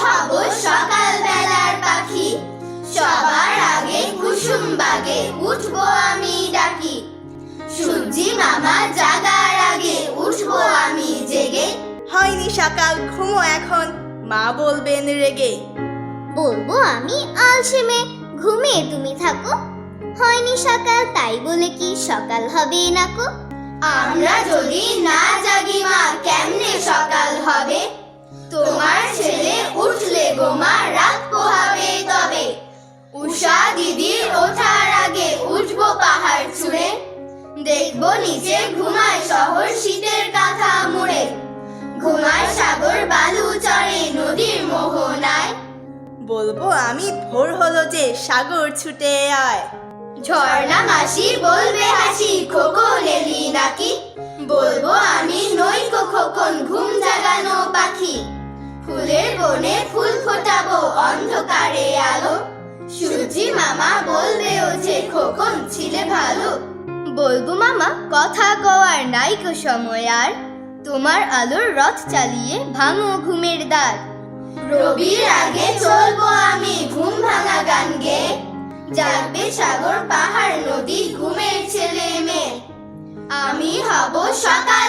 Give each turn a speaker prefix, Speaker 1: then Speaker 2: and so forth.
Speaker 1: হব সকাল বেলার পাখি। সবার আগে কুসুম বাগে উঠবো আমি ডাকি। সূর্যি মামা জাগার আগে উঠবো আমি জেগে।
Speaker 2: হয়নি সকাল ঘুমো এখন মা বলবেন রেগে।
Speaker 3: বলব আমি আলসেমে ঘুমিয়ে তুমি থাকো। হয়নি সকাল তাই বলে কি সকাল হবে নাকো?
Speaker 1: আমরা যদি না জাগি মা কেমনে গোমা রাত পোহাবে তবে। উষা দিদির ওঠার আগে উঠবো পাহাড় ছুঁড়ে। দেখব নিচে ঘুমায় শহর শীতের কাঁথা মুড়ে। ঘুমায় সাগর বালু চড়ে নদীর মোহনায়।
Speaker 2: বলব আমি ভোর হলো যে সাগর ছুটে আয়।
Speaker 1: ঝর্ণা মাসি বলবে হাসি খোকন এলি নাকি? বলব অন্ধকারে আলো। মামা বলবে, ও যে খোকন ছিলে ভালো। বলব মামা, কথা কওয়ার নাইকো সময় আর। তোমার আলোর রথ চালিয়ে ভাঙো ঘুমের দ্বার। রবির আগে চলবো আমি ঘুম ভাঙা গান গেয়ে জাগবে সাগর পাহাড় নদী ঘুমের ছেলে মেয়ে। আমি হব সকাল